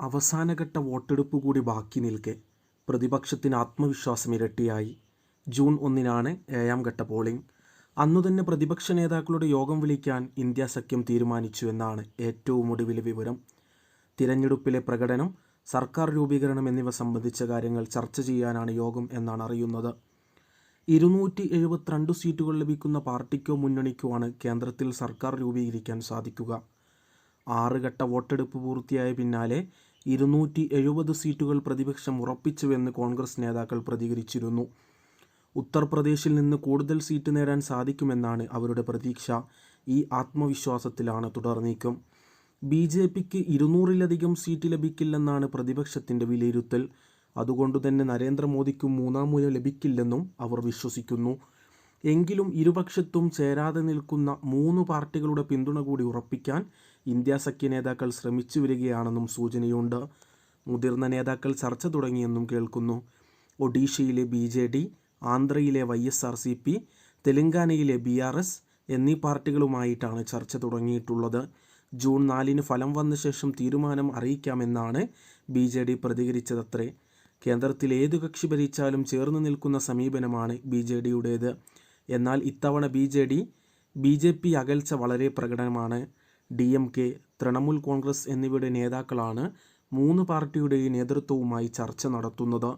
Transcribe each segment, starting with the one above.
അവസാനഘട്ട വോട്ടെടുപ്പ് കൂടി ബാക്കി നിൽക്കെ പ്രതിപക്ഷത്തിന് ആത്മവിശ്വാസം ഇരട്ടിയായി. ജൂൺ ഒന്നിനാണ് ഏഴാം ഘട്ട പോളിംഗ്. അന്നുതന്നെ പ്രതിപക്ഷ നേതാക്കളുടെ യോഗം വിളിക്കാൻ ഇന്ത്യ സഖ്യം തീരുമാനിച്ചു എന്നാണ് ഏറ്റവും ഒടുവിലെ വിവരം. തിരഞ്ഞെടുപ്പിലെ പ്രകടനം സർക്കാർ രൂപീകരണം എന്നിവ സംബന്ധിച്ച കാര്യങ്ങൾ ചർച്ച ചെയ്യാനാണ് യോഗം എന്നാണ് അറിയുന്നത്. ഇരുന്നൂറ്റി എഴുപത്തിരണ്ട് സീറ്റുകൾ ലഭിക്കുന്ന പാർട്ടിക്കോ മുന്നണിക്കോ ആണ് കേന്ദ്രത്തിൽ സർക്കാർ രൂപീകരിക്കാൻ സാധിക്കുക. ആറ് ഘട്ട വോട്ടെടുപ്പ് പൂർത്തിയായ പിന്നാലെ ഇരുന്നൂറ്റി എഴുപത് സീറ്റുകൾ പ്രതിപക്ഷം ഉറപ്പിച്ചുവെന്ന് കോൺഗ്രസ് നേതാക്കൾ പ്രതികരിച്ചിരുന്നു. ഉത്തർപ്രദേശിൽ നിന്ന് കൂടുതൽ സീറ്റ് നേടാൻ സാധിക്കുമെന്നാണ് അവരുടെ പ്രതീക്ഷ. ഈ ആത്മവിശ്വാസത്തിലാണ് തുടർന്നേക്കും നീക്കം. ബി ജെ പിക്ക് ഇരുന്നൂറിലധികം സീറ്റ് ലഭിക്കില്ലെന്നാണ് പ്രതിപക്ഷത്തിന്റെ വിലയിരുത്തൽ. അതുകൊണ്ടുതന്നെ നരേന്ദ്രമോദിക്കും മൂന്നാം മുല ലഭിക്കില്ലെന്നും അവർ വിശ്വസിക്കുന്നു. എങ്കിലും ഇരുപക്ഷത്തും ചേരാതെ നിൽക്കുന്ന മൂന്ന് പാർട്ടികളുടെ പിന്തുണ കൂടി ഉറപ്പിക്കാൻ ഇന്ത്യ സഖ്യ നേതാക്കൾ ശ്രമിച്ചു വരികയാണെന്നും സൂചനയുണ്ട്. മുതിർന്ന നേതാക്കൾ ചർച്ച തുടങ്ങിയെന്നും കേൾക്കുന്നു. ഒഡീഷയിലെ B J D ആന്ധ്രയിലെ Y S R C P തെലങ്കാനയിലെ ബി ആർ എസ് എന്നീ പാർട്ടികളുമായിട്ടാണ് ചർച്ച തുടങ്ങിയിട്ടുള്ളത്. ജൂൺ നാലിന് ഫലം വന്ന ശേഷം തീരുമാനം അറിയിക്കാമെന്നാണ് ബി ജെ ഡി പ്രതികരിച്ചതത്രേ. കേന്ദ്രത്തിൽ ഏതു കക്ഷി ഭരിച്ചാലും ചേർന്ന് നിൽക്കുന്ന സമീപനമാണ് ബി ജെ ഡിയുടേത്. എന്നാൽ ഇത്തവണ B J D B J P അകൽച്ച വളരെ പ്രകടനമാണ്. D M K Trinamool Congress എന്നിവയുടെ നേതാക്കളാണ് മൂന്ന് പാർട്ടിയുടെയും നേതൃത്വവുമായി ചർച്ച നടത്തുന്നത്.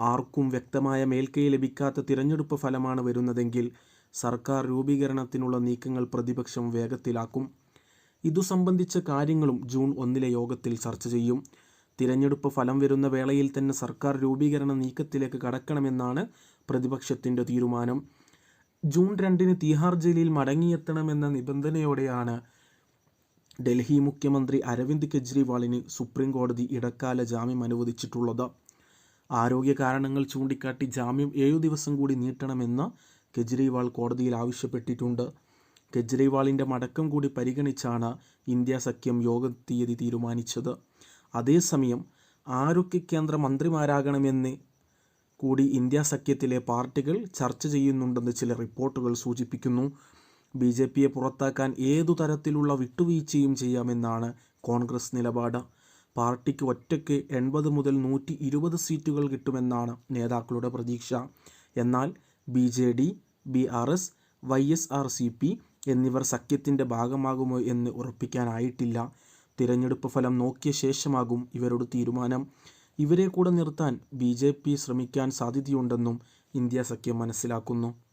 ആർക്കും വ്യക്തമായ മേൽക്കൈ ലഭിക്കാത്ത തിരഞ്ഞെടുപ്പ് ഫലമാണ് വരുന്നതെങ്കിൽ സർക്കാർ രൂപീകരണത്തിനുള്ള നീക്കങ്ങൾ പ്രതിപക്ഷം വേഗത്തിലാക്കും. ഇതു സംബന്ധിച്ച കാര്യങ്ങളും ജൂൺ ഒന്നിലെ യോഗത്തിൽ ചർച്ച ചെയ്യും. തിരഞ്ഞെടുപ്പ് ഫലം വരുന്ന വേളയിൽ തന്നെ സർക്കാർ രൂപീകരണ നീക്കത്തിലേക്ക് കടക്കണമെന്നാണ് പ്രതിപക്ഷത്തിന്റെ തീരുമാനം. ജൂൺ രണ്ടിന് തീഹാർ ജയിലിൽ മടങ്ങിയെത്തണമെന്ന നിബന്ധനയോടെയാണ് ഡൽഹി മുഖ്യമന്ത്രി അരവിന്ദ് കെജ്രിവാളിന് സുപ്രീം കോടതി ഇടക്കാല ജാമ്യം അനുവദിച്ചിട്ടുള്ളത്. ആരോഗ്യ കാരണങ്ങൾ ചൂണ്ടിക്കാട്ടി ജാമ്യം ഏഴു ദിവസം കൂടി നീട്ടണമെന്ന് കെജ്രിവാൾ കോടതിയിൽ ആവശ്യപ്പെട്ടിട്ടുണ്ട്. കെജ്രിവാളിന്റെ മടക്കം കൂടി പരിഗണിച്ചാണ് ഇന്ത്യ സഖ്യം യോഗ തീയതി തീരുമാനിച്ചത്. അതേസമയം ആരോഗ്യ കേന്ദ്ര മന്ത്രിമാരാകണമെന്ന് കൂടി ഇന്ത്യ സഖ്യത്തിലെ പാർട്ടികൾ ചർച്ച ചെയ്യുന്നുണ്ടെന്ന് ചില റിപ്പോർട്ടുകൾ സൂചിപ്പിക്കുന്നു. ബി ജെ പിയെ പുറത്താക്കാൻ ഏതു തരത്തിലുള്ള വിട്ടുവീഴ്ചയും ചെയ്യാമെന്നാണ് കോൺഗ്രസ് നിലപാട്. പാർട്ടിക്ക് ഒറ്റയ്ക്ക് എൺപത് മുതൽ നൂറ്റി ഇരുപത് സീറ്റുകൾ കിട്ടുമെന്നാണ് നേതാക്കളുടെ പ്രതീക്ഷ. എന്നാൽ B J D B R S Y S R C P എന്നിവർ സഖ്യത്തിന്റെ ഭാഗമാകുമോ എന്ന് ഉറപ്പിക്കാനായിട്ടില്ല. തിരഞ്ഞെടുപ്പ് ഫലം നോക്കിയ ശേഷമാകും ഇവരുടെ തീരുമാനം. ഇവരെ കൂടെ നിർത്താൻ ബി ജെ പി ശ്രമിക്കാൻ സാധ്യതയുണ്ടെന്നും ഇന്ത്യ സഖ്യം മനസ്സിലാക്കുന്നു.